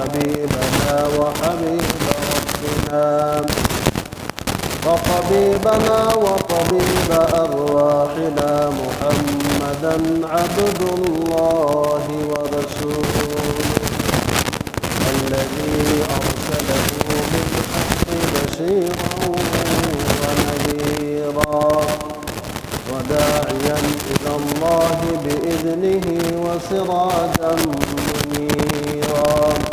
وحبيبنا وحبيب ربنا. وطبيبنا وطبيب أرواحنا محمدا عبد الله ورسوله الذي أرسله بالحق بشيرا ونذيرا وداعيا إلى الله بإذنه وسراجا منيرا.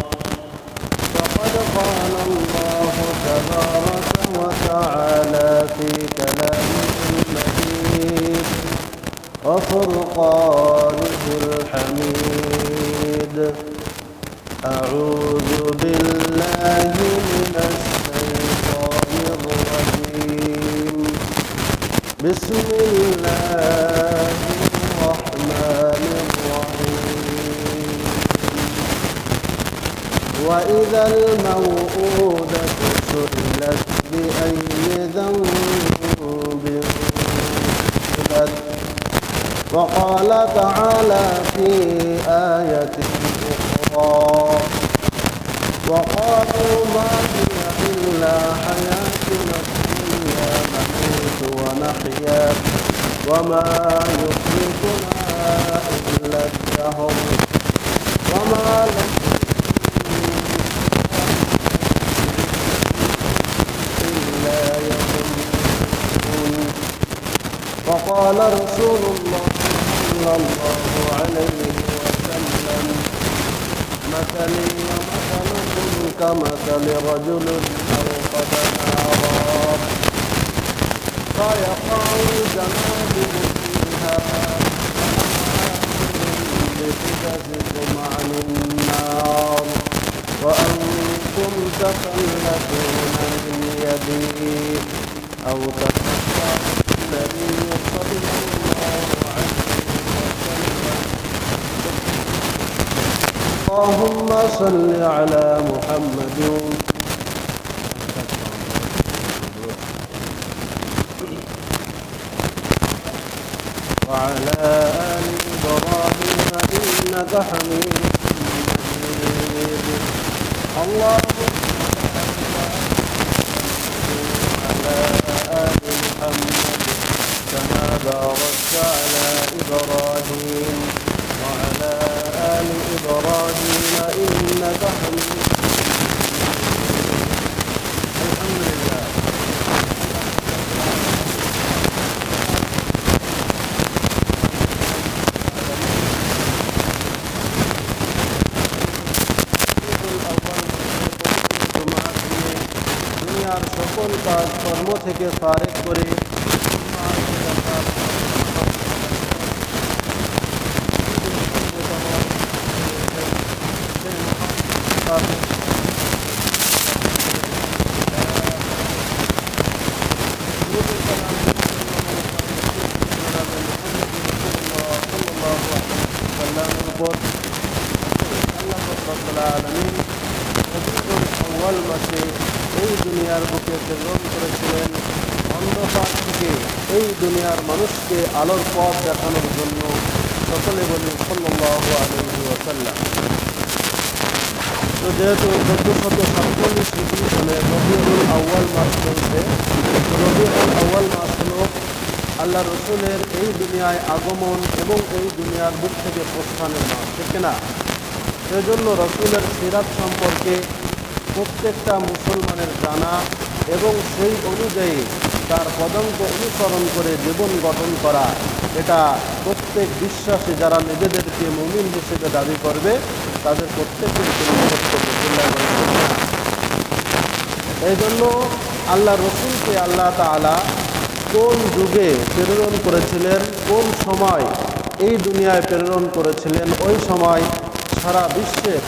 وفرقانه الحميد. أعوذ بالله من الشيطان الرجيم. بسم الله الرحمن الرحيم. وإذا الموءودة سئلت تعالى في آية أخرى. وقالوا ما هي إلا حياتنا الدنيا نموت ونحيا. وما يخرجنا إلا الدهر. وما يظنون وقال رسول الله صلى الله عليه وسلم. مثلي ومثلكم كمثل رجل أوقد نارا فيقع الجنادب فيها بحجزكم عن النار وأنتم تخلفون من يدي أو تتبع النبي صلى الله عليه وسلم اللهم صل على محمد থেকে ফারেক করে উপর আল্লাহ রব্বুল আলামিন রবিউল আউয়াল মাসে এই দুনিয়ার বুকে প্রেরণ করেছিলেন, অন্ধকার থেকে এই দুনিয়ার মানুষকে আলোর পথ দেখানোর জন্য সকলে বলি ওয়াসাল্লাম। তো যেহেতু চোদ্দশত সাতচল্লিশ হিজরি সালে রবিউল আউয়াল মাস চলছে রবিউল আউয়াল মাস হল আল্লাহ রসুলের এই দুনিয়ায় আগমন এবং এই দুনিয়ার বুক থেকে প্রস্থানের মাস, ঠিক না সেজন্য রসুলের সিরাত সম্পর্কে প্রত্যেকটা মুসলমানের জানা এবং সেই অনুযায়ী তার পদাঙ্ক অনুসরণ করে জীবন গঠন করা। এটা প্রত্যেক বিশ্বাসী যারা নিজেদেরকে মুমিন হিসেবে দাবি করবে, তাদের প্রত্যেকের এই জন্য আল্লাহ রসুলকে আল্লাহ তালা কোন যুগে প্রেরণ করেছিলেন, কোন সময় এই দুনিয়ায় প্রেরণ করেছিলেন, ওই সময় সারা বিশ্বের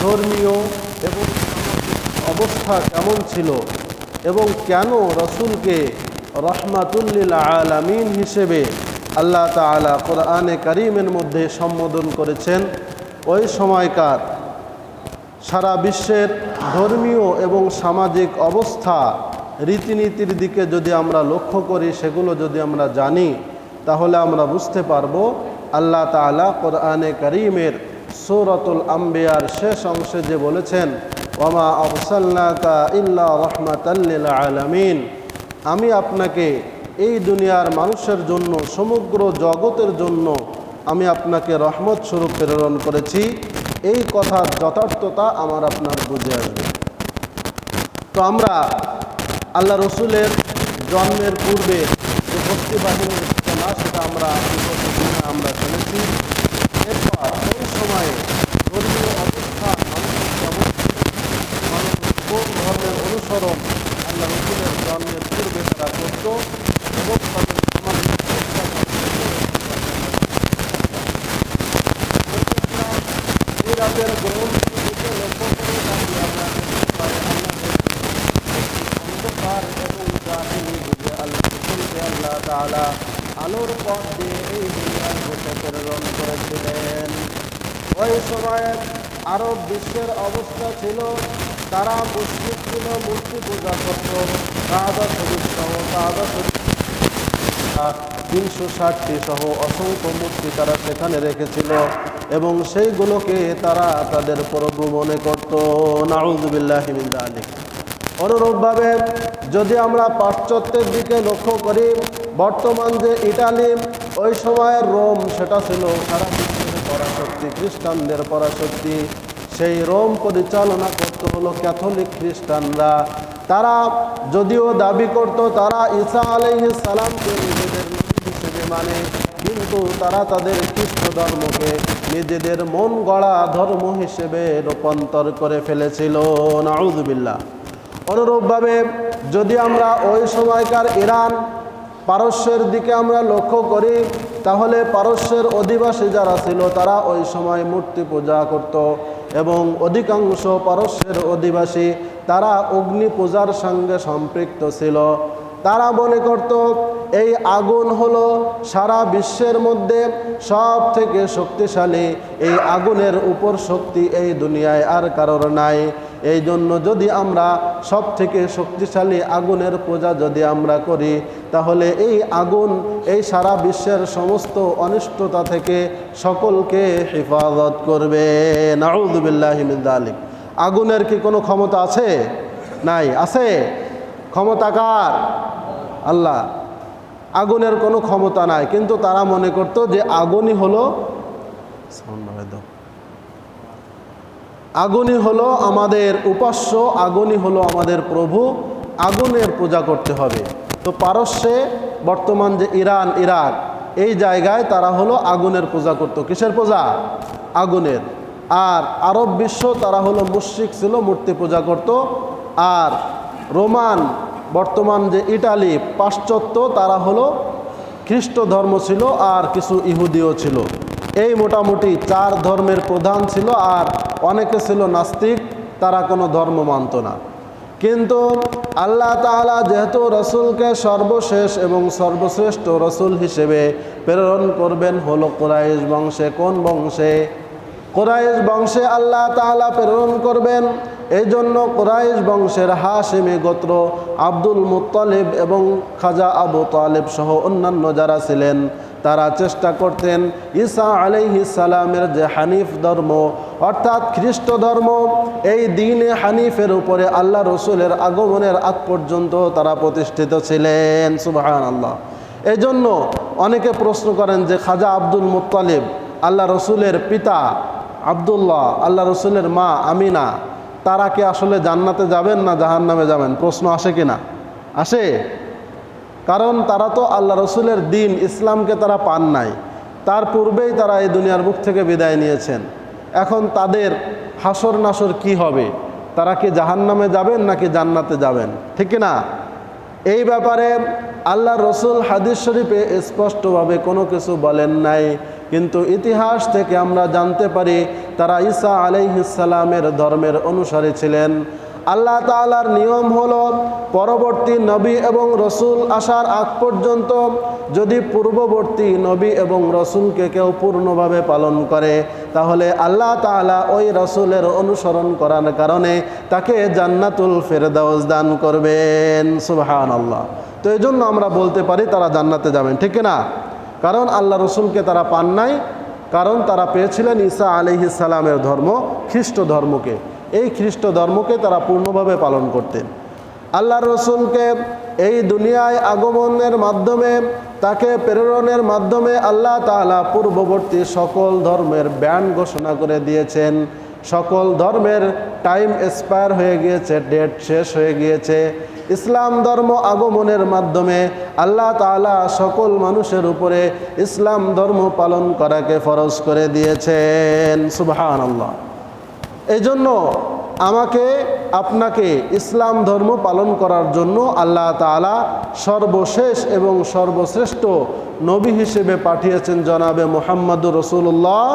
ধর্মীয় এবং অবস্থা কেমন ছিল এবং কেন রসুলকে রহমাতুল্লিল আলামিন হিসেবে আল্লাহ তাআলা কোরআনে কারিমের মধ্যে সম্বোধন করেছেন, ওই সময়কার সারা বিশ্বের ধর্মীয় এবং সামাজিক অবস্থা রীতিনীতির দিকে যদি আমরা লক্ষ্য করি, সেগুলো যদি আমরা জানি, তাহলে আমরা বুঝতে পারব আল্লাহ তাআলা কোরআনে করিমের সূরাতুল আম্বিয়ার শেষ অংশে যে বলেছেন ওমা আফসাল্লাকা ইল্লা রহমাতাল্লিল আলামিন। আমি আপনাকে এই দুনিয়ার মানুষের জন্য, সমগ্র জগতের জন্য আমি আপনাকে রহমত স্বরূপ প্রেরণ করেছি। এই কথার যথার্থতা আমার আপনার বুঝে আসবে। তো আমরা আল্লাহ রসুলের জন্মের পূর্বে যে ভক্তি বাহিনীর সেটা আমরা আমরা শুনেছি। এরপর ওই সময়ে ধর্মীয় অবস্থা, মানুষের কেমন মানুষ কোন ধর্মের অনুসরণ, আল্লাহ রসুলের জন্মের পূর্বে তারা করত এবং তাদের সমাজের চেষ্টা এই রাতের গ্রহণকে দিকে লক্ষ্য করে দাঁড়িয়ে আমরা দেখতে পাই আল্লাহ অন্ধকার এবং জাহিলি যুগে আল্লাহ রসুলকে আল্লাহ তাআলা আলোর পথ দিয়ে এই দুনিয়ার বুকে প্রেরণ করেছিলেন ওই সময়ে আরব বিশ্বের অবস্থা ছিল তারা মুসলিম ছিল মূর্তি পূজা করত। কাদা শরীফ সহ তিনশো ষাটটি সহ অসংখ্য মূর্তি তারা সেখানে রেখেছিল এবং সেইগুলোকে তারা তাদের প্রভু মনে করত। নাউজুবিল্লাহ অনুরূপভাবে যদি আমরা পাশ্চাত্যের দিকে লক্ষ্য করি, বর্তমান যে ইটালি, ওই সময়ের রোম সেটা ছিল সারা বিশ্বের পরাশক্তি, খ্রিস্টানদের পরাশক্তি। সেই রোম পরিচালনা করতে হলো ক্যাথলিক খ্রিস্টানরা। তারা যদিও দাবি করত তারা ঈসা আলাইহিস সালামকে নিজেদের হিসেবে মানে কিন্তু তারা তাদের খ্রিস্ট ধর্মকে নিজেদের মন গড়া ধর্ম হিসেবে রূপান্তর করে ফেলেছিল। নাউজুবিল্লাহ অনুরূপভাবে যদি আমরা ওই সময়কার ইরান পারস্যের দিকে আমরা লক্ষ্য করি, তাহলে পারস্যের অধিবাসী যারা ছিল তারা ওই সময় মূর্তি পূজা করত। এবং অধিকাংশ পারস্যের অধিবাসী তারা অগ্নি পূজার সঙ্গে সম্পৃক্ত ছিল। তারা মনে করত, এই আগুন হলো সারা বিশ্বের মধ্যে সব থেকে শক্তিশালী। এই আগুনের উপর শক্তি এই দুনিয়ায় আর কারোর নাই। এই জন্য যদি আমরা সব থেকে শক্তিশালী আগুনের পূজা যদি আমরা করি, তাহলে এই আগুন, এই সারা বিশ্বের সমস্ত অনিষ্টতা থেকে সকলকে হেফাজত করবে। নাউদুবিল্লাহ আলিক আগুনের কি কোনো ক্ষমতা আছে? নাই। আছে? ক্ষমতাকার আল্লাহ। আগুনের কোনো ক্ষমতা নাই। কিন্তু তারা মনে করত যে আগুনই হলো সাউন্ড। আগুনই হলো আমাদের উপাস্য, আগুনই হলো আমাদের প্রভু, আগুনের পূজা করতে হবে। তো পারস্যে বর্তমান যে ইরান, ইরাক, এই জায়গায় তারা হলো আগুনের পূজা করত। কিসের পূজা? আগুনের। আর আরব বিশ্ব তারা হলো মুশ্রিক ছিল, মূর্তি পূজা করত। আর রোমান, বর্তমান যে ইটালি, পাশ্চাত্য তারা হলো খ্রিস্ট ধর্ম ছিল, আর কিছু ইহুদিও ছিল। এই মোটামুটি চার ধর্মের প্রধান ছিল আর অনেকে ছিল নাস্তিক, তারা কোনো ধর্ম মানত না। কিন্তু আল্লাহ তাআলা যেহেতু রসুলকে সর্বশেষ এবং সর্বশ্রেষ্ঠ রসুল হিসেবে প্রেরণ করবেন, হলো কোরাইশ বংশে। কোন বংশে? কোরাইশ বংশে আল্লাহ তাআলা প্রেরণ করবেন এই জন্য কোরাইশ বংশের হাসিমি গোত্র আব্দুল মুত্তালিব এবং খাজা আবু তালেব সহ অন্যান্য যারা ছিলেন তারা চেষ্টা করতেন ঈসা আলাইহিস সালামের যে হানিফ ধর্ম, অর্থাৎ খ্রিস্ট ধর্ম, এই দিনে হানিফের উপরে আল্লাহ রসুলের আগমনের আগ পর্যন্ত তারা প্রতিষ্ঠিত ছিলেন। সুবাহান আল্লাহ এই জন্য অনেকে প্রশ্ন করেন যে খাজা আব্দুল মুত্তালিব, আল্লাহ রসুলের পিতা আবদুল্লাহ, আল্লাহ রসুলের মা আমিনা, তারা কি আসলে জান্নাতে যাবেন না জাহান নামে যাবেন? প্রশ্ন আসে কি না? আসে? কারণ তারা তো আল্লাহ রসুলের দিন ইসলামকে তারা পান নাই। তার পূর্বেই তারা এই দুনিয়ার বুক থেকে বিদায় নিয়েছেন। এখন তাদের হাসর নাসর কি হবে? তারা কি জাহান্নামে যাবেন নাকি জান্নাতে যাবেন? ঠিক না এই ব্যাপারে আল্লাহ রসুল হাদিস শরীফে স্পষ্টভাবে কোনো কিছু বলেন নাই। কিন্তু ইতিহাস থেকে আমরা জানতে পারি, তারা ঈসা আলাইহিসালামের ধর্মের অনুসারী ছিলেন। আল্লাহ তাআলার নিয়ম হল পরবর্তী নবী এবং রসুল আসার আগ পর্যন্ত যদি পূর্ববর্তী নবী এবং রসুলকে কেউ পূর্ণভাবে পালন করে, তাহলে আল্লাহ তাআলা ওই রসুলের অনুসরণ করার কারণে তাকে জান্নাতুল ফেরদাউস দান করবেন। সুবহান আল্লাহ তো এই জন্য আমরা বলতে পারি তারা জান্নাতে যাবেন, ঠিক না কারণ আল্লাহ রসুলকে তারা পান নাই, কারণ তারা পেয়েছিলেন ঈসা আলিহিসালামের ধর্ম, খ্রিস্ট ধর্মকে। এই খ্রিস্ট ধর্মকে তারা পূর্ণভাবে পালন করতেন। আল্লাহ রসুলকে এই দুনিয়ায় আগমনের মাধ্যমে, তাকে প্রেরণের মাধ্যমে আল্লাহ তাআলা পূর্ববর্তী সকল ধর্মের ব্যান ঘোষণা করে দিয়েছেন। সকল ধর্মের টাইম এক্সপায়ার হয়ে গিয়েছে, ডেট শেষ হয়ে গিয়েছে। ইসলাম ধর্ম আগমনের মাধ্যমে আল্লাহ তাআলা সকল মানুষের উপরে ইসলাম ধর্ম পালন করাকে ফরজ করে দিয়েছেন। সুবহান আল্লাহ এই জন্য আমাকে, আপনাকে ইসলাম ধর্ম পালন করার জন্য আল্লাহ তাআলা সর্বশেষ এবং সর্বশ্রেষ্ঠ নবী হিসেবে পাঠিয়েছেন জনাবে মোহাম্মদুর রসুল্লাহ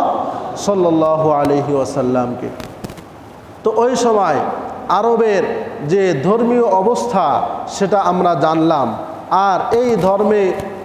সাল্লাহ আলহি ওয়াসাল্লামকে। তো ওই সময় আরবের যে ধর্মীয় অবস্থা, সেটা আমরা জানলাম। আর এই ধর্মে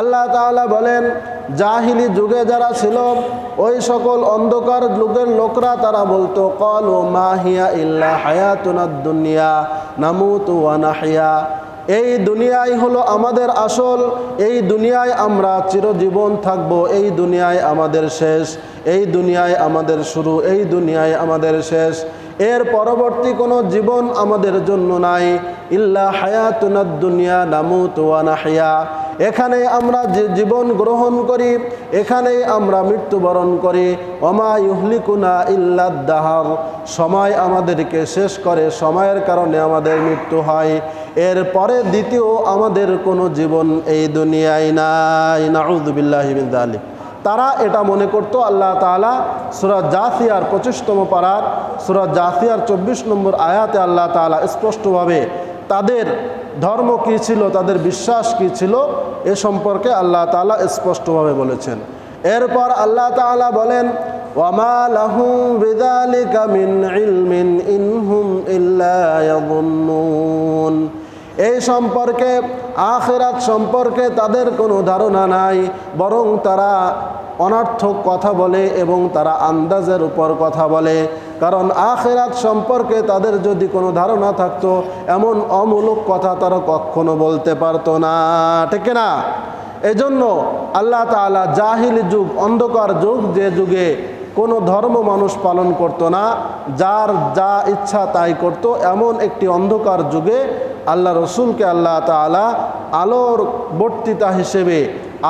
আল্লাহ তাআলা বলেন, জাহিলি যুগে যারা ছিল, ওই সকল অন্ধকার যুগের লোকরা তারা বলতো, কল ও মাহিয়া ইল্লা হায়াতুনাদ দুনিয়া, নামুতু ওয়া নাহিয়া। এই দুনিয়াই হলো আমাদের আসল, এই দুনিয়ায় আমরা চিরজীবন থাকব, এই দুনিয়ায় আমাদের শেষ, এই দুনিয়ায় আমাদের শুরু, এই দুনিয়ায় আমাদের শেষ। এর পরবর্তী কোনো জীবন আমাদের জন্য নাই। ইল্লা হায়াতুনাদ দুনিয়া, নামুত ওয়া নাহিয়া। এখানে আমরা যে জীবন গ্রহণ করি এখানেই আমরা মৃত্যুবরণ করি। ওমা ইহলিকুনা ইল্লাদাহার সময় আমাদেরকে শেষ করে, সময়ের কারণে আমাদের মৃত্যু হয়। এর পরে দ্বিতীয় আমাদের কোনো জীবন এই দুনিয়ায় নাই। নাউদুবিল্লাহি আলী তারা এটা মনে করত, আল্লাহ তাআলা সুরাত জাসিয়ার পঁচিশতম পাড়ার সুরাত জাসিয়ার চব্বিশ নম্বর আয়াতে আল্লাহ তাআলা স্পষ্টভাবে তাদের ধর্ম কী ছিল, তাদের বিশ্বাস কী ছিল, এ সম্পর্কে আল্লাহ তাআলা স্পষ্টভাবে বলেছেন। এরপর আল্লাহ তাআলা বলেন মিন ইলমিন ইনহুম এই সম্পর্কে, আখেরাত সম্পর্কে তাদের কোনো ধারণা নাই, বরং তারা অনার্থক কথা বলে এবং তারা আন্দাজের উপর কথা বলে। কারণ আখেরাত সম্পর্কে তাদের যদি কোনো ধারণা থাকতো, এমন অমূলক কথা তারা কখনো বলতে পারতো না। ঠিক না এজন্য আল্লাহ তাআলা জাহিলি যুগ, অন্ধকার যুগ, যে যুগে কোনো ধর্ম মানুষ পালন করত না, যার যা ইচ্ছা তাই করত, এমন একটি অন্ধকার যুগে আল্লাহ রসুলকে আল্লাহ তাআলা আলোর বর্তিতা হিসেবে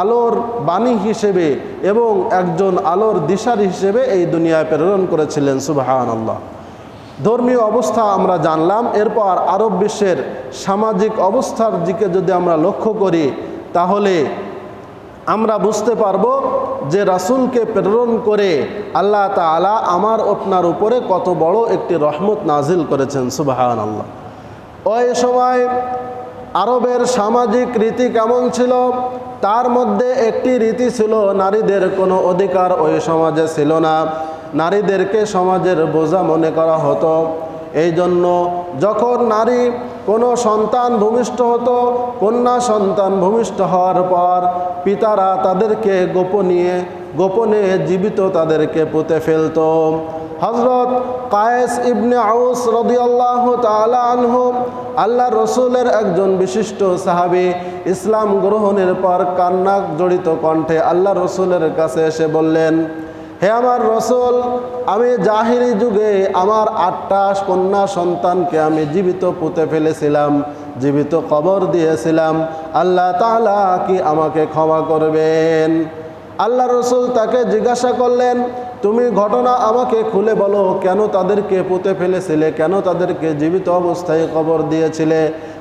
আলোর বাণী হিসেবে এবং একজন আলোর দিশার হিসেবে এই দুনিয়ায় প্রেরণ করেছিলেন সুবাহান আল্লাহ ধর্মীয় অবস্থা আমরা জানলাম, এরপর আরব বিশ্বের সামাজিক অবস্থার দিকে যদি আমরা লক্ষ্য করি, তাহলে আমরা বুঝতে পারব যে রাসূলকে প্রেরণ করে আল্লাহ তাআলা আমার আপনার উপরে কত বড় একটি রহমত নাজিল করেছেন সুবাহান আল্লাহ ওই সময় আরবের সামাজিক রীতি কেমন ছিল? তার মধ্যে একটি রীতি ছিল, নারীদের কোনো অধিকার ওই সমাজে ছিল না। নারীদেরকে সমাজের বোঝা মনে করা হতো। এই জন্য যখন নারী কোনো সন্তান ভূমিষ্ঠ হতো, কন্যা সন্তান ভূমিষ্ঠ হওয়ার পর পিতারা তাদেরকে গোপনীয়, গোপনে জীবিত তাদেরকে পুঁতে ফেলত। হজরত কায়েস ইবনে আউস রদিয়াল্লাহ তালা আনহুম আল্লাহ রসুলের একজন বিশিষ্ট সাহাবি ইসলাম গ্রহণের পর কান্নাক জড়িত কণ্ঠে আল্লাহ রসুলের কাছে এসে বললেন, হে আমার রসুল, আমি জাহিরি যুগে আমার আটটা কন্যা সন্তানকে আমি জীবিত পুঁতে ফেলেছিলাম, জীবিত কবর দিয়েছিলাম। আল্লাহ তালা কি আমাকে ক্ষমা করবেন? আল্লাহ রসুল তাকে জিজ্ঞাসা করলেন তুমি ঘটনা আমাকে খুলে বলো, কেন তাদেরকে পুঁতে ফেলেছিলে? কেন তাদেরকে জীবিত অবস্থায় কবর দিয়েছিলে?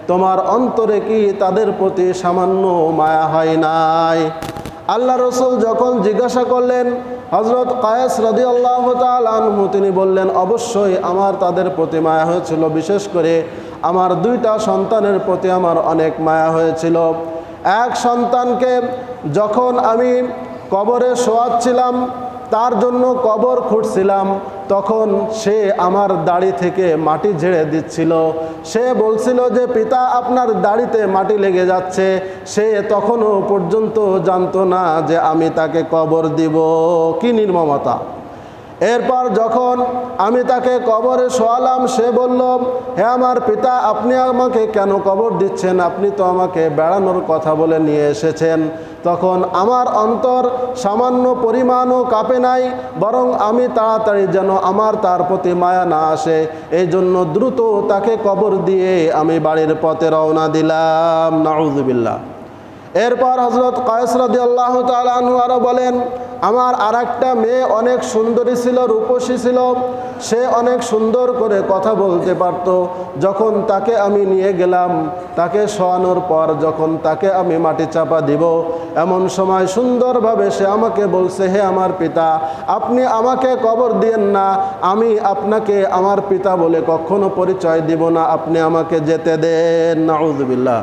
তোমার অন্তরে কি তাদের প্রতি সামান্য মায়া হয় নাই? আল্লাহ রসুল যখন জিজ্ঞাসা করলেন হজরত কায়েস রদি আল্লাহ আনহু, তিনি বললেন, অবশ্যই আমার তাদের প্রতি মায়া হয়েছিল, বিশেষ করে আমার দুইটা সন্তানের প্রতি আমার অনেক মায়া হয়েছিল। এক সন্তানকে যখন আমি কবরে শোয়াচ্ছিলাম তার জন্য কবর খুঁড়ছিলাম, তখন সে আমার দাড়ি থেকে মাটি ঝেড়ে দিচ্ছিল। সে বলছিল যে, পিতা, আপনার দাড়িতে মাটি লেগে যাচ্ছে। সে তখনও পর্যন্ত জানতো না যে আমি তাকে কবর দিব। কি নির্মমতা! এরপর যখন আমি তাকে কবরে শোয়ালাম, সে বলল, হে আমার পিতা, আপনি আমাকে কেন কবর দিচ্ছেন? আপনি তো আমাকে বেড়ানোর কথা বলে নিয়ে এসেছেন। তখন আমার অন্তর সামান্য পরিমাণও কাঁপে নাই, বরং আমি তাড়াতাড়ি যেন আমার তার প্রতি মায়া না আসে। এই জন্য দ্রুত তাকে কবর দিয়ে আমি বাড়ির পথে রওনা দিলাম। নাউজুবিল্লাহ এরপর হজরত কয়েসরদি আল্লাহ তালু আরও বলেন আমার আর একটা মেয়ে অনেক সুন্দরী ছিল, রূপসী ছিল। সে অনেক সুন্দর করে কথা বলতে পারত। যখন তাকে আমি নিয়ে গেলাম, তাকে শোয়ানোর পর যখন তাকে আমি মাটি চাপা দিব, এমন সময় সুন্দরভাবে সে আমাকে বলছে, হে আমার পিতা, আপনি আমাকে কবর দিয়েন না। আমি আপনাকে আমার পিতা বলে কখনো পরিচয় দিব না। আপনি আমাকে যেতে দেন। নাউজবিল্লা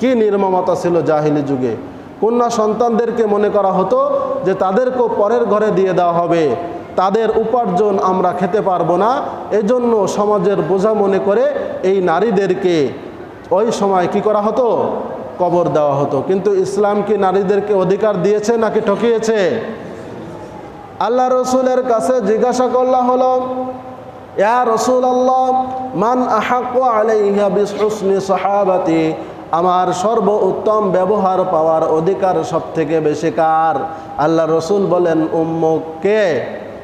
কি নির্মমতা ছিল জাহিলি যুগে। কন্যা সন্তানদেরকে মনে করা হতো যে তাদেরকেও পরের ঘরে দিয়ে দেওয়া হবে। তাদের উপার্জন আমরা খেতে পারব না। এজন্য সমাজের বোঝা মনে করে এই নারীদেরকে ওই সময় কি করা হতো? কবর দেওয়া হতো। কিন্তু ইসলাম কি নারীদেরকে অধিকার দিয়েছে নাকি ঠকিয়েছে? আল্লাহ রসুলের কাছে জিজ্ঞাসা করলা হলো, ইয়া রসুল আল্লাহ মান আহাক আলাইহা আমার সর্ব উত্তম ব্যবহার পাওয়ার অধিকার সব থেকে বেশি কার? আল্লাহ রসুল বলেন উম্মকে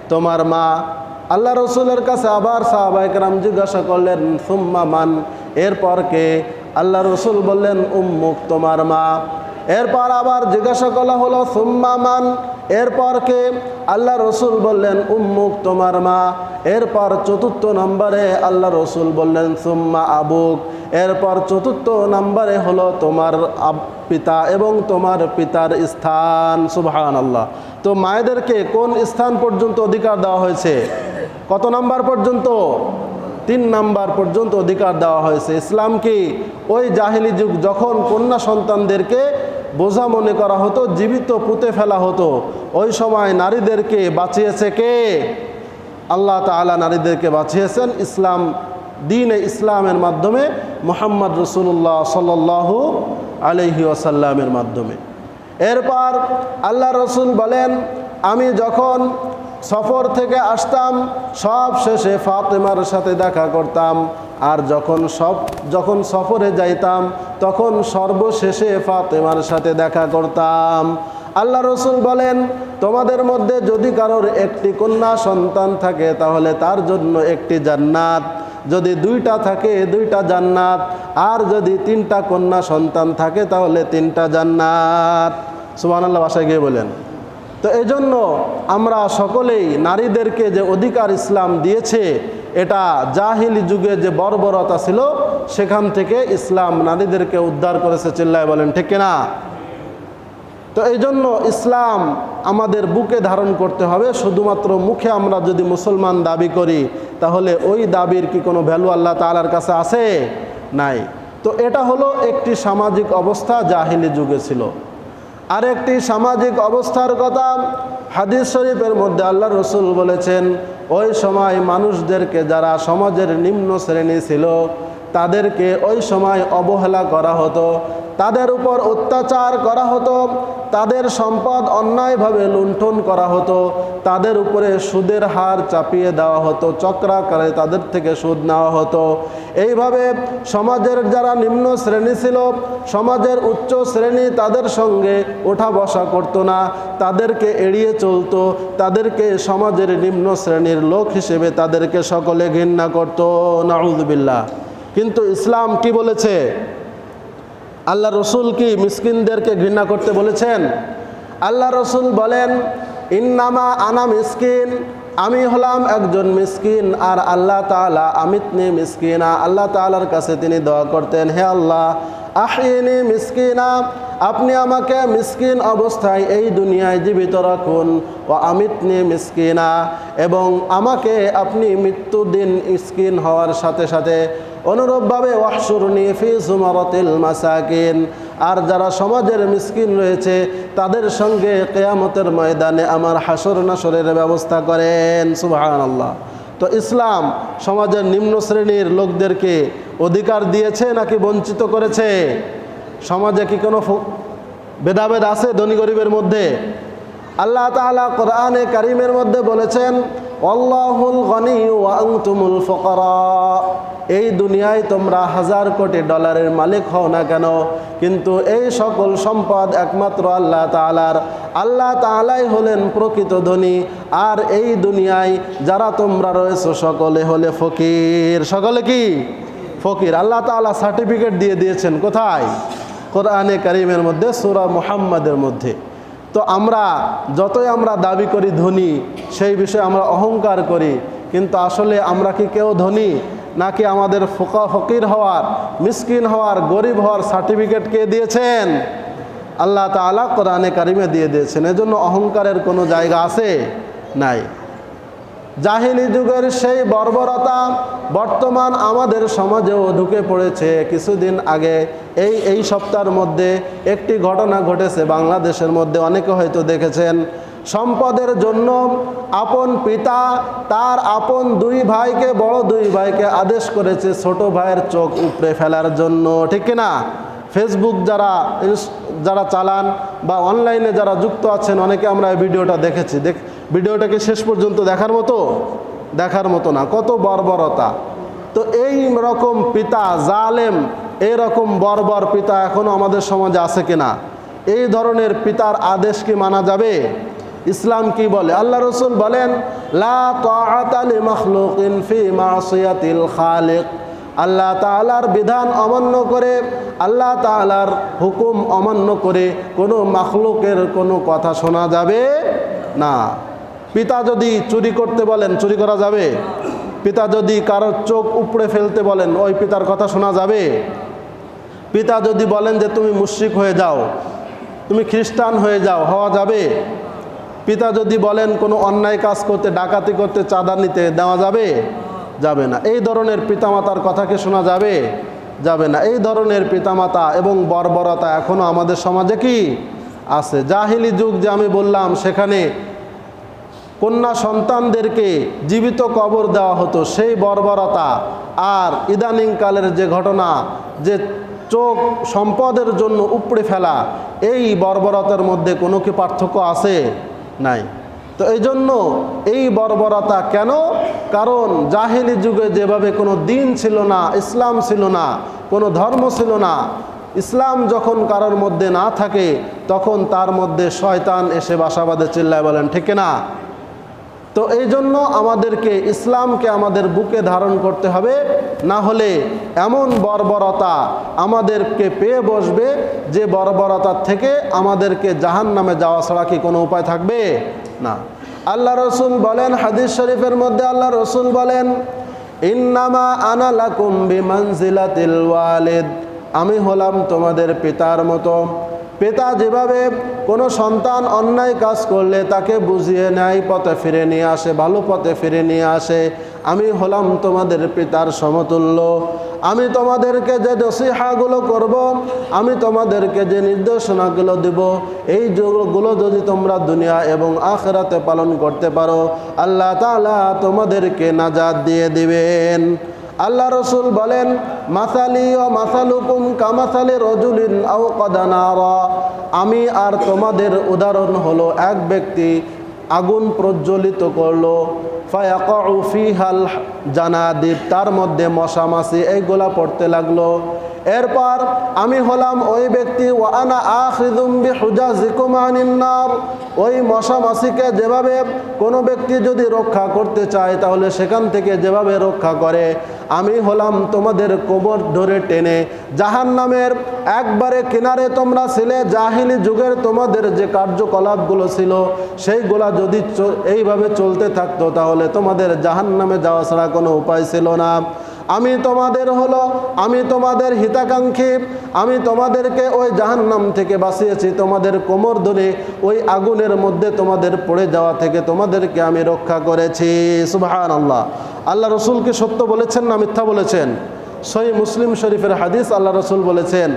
তোমার মা? আল্লাহ রসুলের কাছে আবার সাহাবাইকরাম জিজ্ঞাসা করলেন, সুম্মা মান? এরপর কে? আল্লাহ রসুল বললেন, উম্মুক তোমার মা। এরপর আবার জিজ্ঞাসা করা হলো, সুম্মা মান? এরপর কে? আল্লাহ রসুল বললেন, উম্মুক, তোমার মা। এরপর চতুর্থ নম্বরে আল্লাহ রসুল বললেন, সুম্মা আবুক। এরপর চতুর্থ নম্বরে হলো তোমার পিতা এবং তোমার পিতার স্থান। সুবহান আল্লাহ তো মায়েদেরকে কোন স্থান পর্যন্ত অধিকার দেওয়া হয়েছে? কত নাম্বার পর্যন্ত? তিন নাম্বার পর্যন্ত অধিকার দেওয়া হয়েছে। ইসলাম কি ওই জাহিলি যুগ যখন কন্যা সন্তানদেরকে বোঝা মনে করা হতো, জীবিত পুঁতে ফেলা হতো। ওই সময় নারীদেরকে বাঁচিয়েছে কে? আল্লাহ তালা নারীদেরকে বাঁচিয়েছেন। ইসলাম, দিনে ইসলামের মাধ্যমে মোহাম্মদ রসুল্লাহ সাল্লাহু আলহি ওসাল্লামের মাধ্যমে। এরপর আল্লাহ রসুল বলেন, আমি যখন সফর থেকে আসতাম, সব শেষে ফাতেমার সাথে দেখা করতাম। আর যখন সব, যখন সফরে যাইতাম, তখন সর্বশেষে ফাতেমার সাথে দেখা করতাম। আল্লাহ রসুল বলেন, তোমাদের মধ্যে যদি কারোর একটি কন্যা সন্তান থাকে, তাহলে তার জন্য একটি জান্নাত। যদি দুইটা থাকে, দুইটা জান্নাত। আর যদি তিনটা কন্যা সন্তান থাকে, তাহলে তিনটা জান্নাত। সুবাহ আল্লাহ বাসায় গিয়ে বলেন। তো এই জন্য আমরা সকলেই নারীদেরকে যে অধিকার ইসলাম দিয়েছে, এটা জাহিলি যুগে যে বর্বরতা ছিল, সেখান থেকে ইসলাম নারীদেরকে উদ্ধার করেছে চিল্লায় বলেন, ঠিক না তো এই জন্য ইসলাম আমাদের বুকে ধারণ করতে হবে, শুধুমাত্র মুখে আমরা যদি মুসলমান দাবি করি, তাহলে ওই দাবির কি কোনো ভ্যালু আল্লাহ তালার কাছে আছে? নাই। তো এটা হলো একটি সামাজিক অবস্থা জাহিলি যুগে ছিল। আরেকটি সামাজিক অবস্থার কথা, হাদিস শরীফের মধ্যে আল্লাহ রসুল বলেছেন, ওই সময় মানুষদেরকে যারা সমাজের নিম্ন শ্রেণি ছিল তাদেরকে ওই সময় অবহেলা করা হতো, তাদের উপর অত্যাচার করা হতো, তাদের সম্পদ অন্যায়ভাবে লুণ্ঠন করা হতো, তাদের উপরে সুদের হার চাপিয়ে দেওয়া হতো, চক্রাকারে তাদের থেকে সুদ নেওয়া হতো। এইভাবে সমাজের যারা নিম্ন শ্রেণি ছিল, সমাজের উচ্চ শ্রেণি তাদের সঙ্গে ওঠা বসা করতো না, তাদেরকে এড়িয়ে চলতো, তাদেরকে সমাজের নিম্ন শ্রেণির লোক হিসেবে তাদেরকে সকলে ঘৃণা করতো। নাউজবিল্লা কিন্তু ইসলাম কি বলেছে? আল্লাহ রসুল কি মিসকিনদেরকে ঘৃণা করতে বলেছেন? আল্লাহ রসুল বলেন, ইন্নামা আনা মিসকিন, আমি হলাম একজন মিসকিন, আর আল্লাহ তাআলা আমিতনি মিসকিনা। আল্লাহ তাআলার কাছে তিনি দোয়া করতেন, হে আল্লাহ আহিনি মিসকিনা, আপনি আমাকে মিসকিন অবস্থায় এই দুনিয়ায় জীবিত রাখুন ও আমিতনি মিসকিনা। এবং আমাকে আপনি মৃত্যুদিন মিসকিন হওয়ার সাথে সাথে অনুরূপভাবে ওয়াহসুরনি ফি সুমারতিল মাসাকিন। আর যারা সমাজের মিসকিন রয়েছে, তাদের সঙ্গে কেয়ামতের ময়দানে আমার হাসর নাসরের ব্যবস্থা করেন। সুবহান আল্লাহ তো ইসলাম সমাজের নিম্ন শ্রেণির লোকদেরকে অধিকার দিয়েছে নাকি বঞ্চিত করেছে? সমাজে কি কোনো ভেদাভেদ আছে ধনী গরিবের মধ্যে? আল্লাহ তাআলা কোরআনে কারিমের মধ্যে বলেছেন ওয়াংতুমুল ফকরা। এই দুনিয়ায় তোমরা হাজার কোটি ডলারের মালিক হও না কেন? কিন্তু এই সকল সম্পদ একমাত্র আল্লাহ তাআলার। আল্লাহ তাআলাই হলেন প্রকৃত ধনী। আর এই দুনিয়ায় যারা তোমরা রয়েছো, সকলে হলে ফকির। সকলে কি? ফকির। আল্লাহ তাআলা সার্টিফিকেট দিয়ে দিয়েছেন। কোথায়? কোরআনে কারিমের মধ্যে, সুরা মুহাম্মাদের মধ্যে। তো আমরা যতই আমরা দাবি করি ধনী, সেই বিষয়ে আমরা অহংকার করি। কিন্তু আসলে আমরা কি কেউ ধনী? নাকি আমাদের ফোকা ফকির হওয়ার, মিসকিন হওয়ার, গরিব হওয়ার সার্টিফিকেট কে দিয়েছেন? আল্লাহ তালা কোরআনে কারিমে দিয়ে দিয়েছেন। এজন্য অহংকারের কোনো জায়গা আছে? নাই। জাহিলি যুগের সেই বর্বরতা বর্তমান আমাদের সমাজেও ঢুকে পড়েছে কিছুদিন আগে। এই এই সপ্তাহের মধ্যে একটি ঘটনা ঘটেছে বাংলাদেশের মধ্যে, অনেকে হয়তো দেখেছেন। সম্পদের জন্য আপন পিতা, তার আপন দুই ভাইকে, বড় দুই ভাইকে আদেশ করেছে ছোট ভাইয়ের চোখ উপড়ে ফেলার জন্য। ঠিক কিনা ফেসবুক যারা যারা চালান বা অনলাইনে যারা যুক্ত আছেন, অনেকে আমরা ভিডিওটা দেখেছি। দেখ ভিডিওটাকে শেষ পর্যন্ত দেখার মতো? দেখার মতো না, কত বর্বরতা। তো এই রকম পিতা, জালেম এই রকম বর্বর পিতা এখনও আমাদের সমাজে আছে কিনা? এই ধরনের পিতার আদেশ কি মানা যাবে? ইসলাম কি বলে? আল্লাহ রসুল বলেন খালিক। আল্লাহ তাআলার বিধান অমান্য করে, আল্লাহ তাআলার হুকুম অমান্য করে কোনো মাখলুকের কোনো কথা শোনা যাবে না। পিতা যদি চুরি করতে বলেন, চুরি করা যাবে? পিতা যদি কারোর চোখ উপড়ে ফেলতে বলেন, ওই পিতার কথা শোনা যাবে? পিতা যদি বলেন যে তুমি মুশ্রিক হয়ে যাও, তুমি খ্রিস্টান হয়ে যাও, হওয়া যাবে? পিতা যদি বলেন কোনো অন্যায় কাজ করতে, ডাকাতি করতে চাঁদা নিতে দেওয়া যাবে? যাবে না। এই ধরনের পিতামাতার কথা কি শোনা যাবে? যাবে না। এই ধরনের পিতামাতা এবং বর্বরতা এখনও আমাদের সমাজে কি? আছে। জাহিলি যুগ যে আমি বললাম, সেখানে কন্যা সন্তানদেরকে জীবিত কবর দেওয়া হতো, সেই বর্বরতা। আর ইদানিংকালের যে ঘটনা, যে চোখ সম্পদের জন্য উপড়ে ফেলা, এই বর্বরতার মধ্যে কোনো কি পার্থক্য আছে? নাই। তো এই জন্য এই বর্বরতা কেন? কারণ জাহেলি যুগে যেভাবে কোনো দিন ছিল না, ইসলাম ছিল না, কোনো ধর্ম ছিল না, ইসলাম যখন কারোর মধ্যে না থাকে, তখন তার মধ্যে শয়তান এসে বাসা বাঁধে চিল্লায় বলেন, ঠিক না? তো এই জন্য আমাদেরকে ইসলামকে আমাদের বুকে ধারণ করতে হবে, না হলে এমন বর্বরতা আমাদেরকে পেয়ে বসবে যে বর্বরতার থেকে আমাদেরকে জাহান নামে যাওয়া ছাড়া কি কোনো উপায় থাকবে? না। আল্লাহ রসুল বলেন, হাদিস শরীফের মধ্যে আল্লাহ রসুল বলেন, ইন্নামা আনা লাকুম বিমানজিলাতিল ওয়ালিদ। আমি হলাম তোমাদের পিতার মতো। পিতা যেভাবে কোনো সন্তান অন্যায় কাজ করলে তাকে বুঝিয়ে নেয়, পথে ফিরে নিয়ে আসে, ভালো পথে ফিরে নিয়ে আসে, আমি হলাম তোমাদের পিতার সমতুল্য। আমি তোমাদেরকে যে নসিহাগুলো করব, আমি তোমাদেরকে যে নির্দেশনাগুলো দেব, এই যোগগুলো যদি তোমরা দুনিয়া এবং আখরাতে পালন করতে পারো, আল্লাহ তাআলা তোমাদেরকে নাজাদ দিয়ে দিবেন। আল্লাহ রসুল বলেন, মাসালি ও মাসালুকুম কামাসালে রজুলিন আও কদানারা। আমি আর তোমাদের উদাহরণ হলো এক ব্যক্তি আগুন প্রজ্বলিত করল ফায়াকউ ফিহাল জানাদিব, তার মধ্যে মশা মাছি এইগুলা পড়তে লাগল। এরপর আমি হলাম ওই ব্যক্তি ওয়ানা আখিদুম বিহুজাজিকুম আনিন নার ওই মশা মাসিকে যেভাবে কোনো ব্যক্তি যদি রক্ষা করতে চায়, তাহলে সেখান থেকে যেভাবে রক্ষা করে, আমি হলাম তোমাদের কোমর ধরে টেনে। জাহান নামের একবারে কিনারে তোমরা ছিলে, জাহিলি যুগের তোমাদের যে কার্যকলাপগুলো ছিল, সেইগুলা যদি এইভাবে চলতে থাকতো, তাহলে তোমাদের জাহান নামে যাওয়া ছাড়া কোনো উপায় ছিল না। আমি তোমাদের হলো, আমি তোমাদের হিতাকাঙ্ক্ষী, আমি তোমাদেরকে ওই জাহান্নাম থেকে বাঁচিয়েছি, তোমাদের কোমর ধরে ওই আগুনের মধ্যে তোমাদের পড়ে যাওয়া থেকে তোমাদেরকে আমি রক্ষা করেছি। সুবাহান আল্লাহ আল্লাহ রসুলকে সত্য বলেছেন না মিথ্যা বলেছেন? সই মুসলিম শরীফের হাদিস আল্লাহ রসুল বলেছেন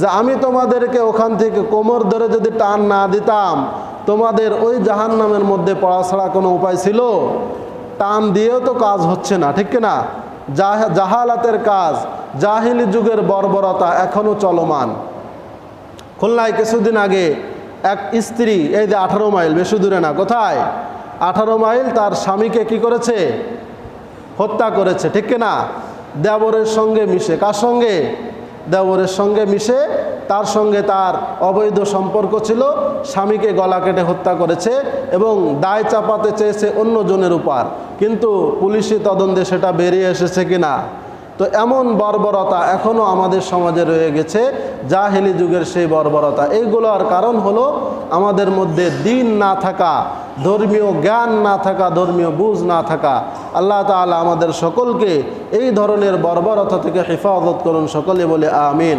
যে, আমি তোমাদেরকে ওখান থেকে কোমর ধরে যদি টান না দিতাম, তোমাদের ওই জাহান্নামের মধ্যে পড়া ছাড়া কোনো উপায় ছিল? টান দিয়েও তো কাজ হচ্ছে না, ঠিক না জাহ- জাহালাতের কাজ, জাহিলি যুগের বর্বরতা এখনও চলমান। খুলনায় কিছুদিন আগে এক স্ত্রী, এই যে আঠারো মাইল, বেশি দূরে না, কোথায়? আঠারো মাইল তার স্বামীকে কি করেছে? হত্যা করেছে, ঠিক না দেবরের সঙ্গে মিশে, কার সঙ্গে? দেবরের সঙ্গে মিশে তার সঙ্গে তার অবৈধ সম্পর্ক ছিল। স্বামীকে গলা কেটে হত্যা করেছে এবং দায় চাপাতে চেয়েছে অন্যজনের উপর। কিন্তু পুলিশি তদন্তে সেটা বেরিয়ে এসেছে কিনা? তো এমন বর্বরতা এখনও আমাদের সমাজে রয়ে গেছে, জাহেলি যুগের সেই বর্বরতা। এইগুলোর কারণ হলো আমাদের মধ্যে দিন না থাকা, ধর্মীয় জ্ঞান না থাকা, ধর্মীয় বুঝ না থাকা। আল্লাহ তাআলা আমাদের সকলকে এই ধরনের বর্বরতা থেকে হেফাজত করুন সকলে বলে আমিন।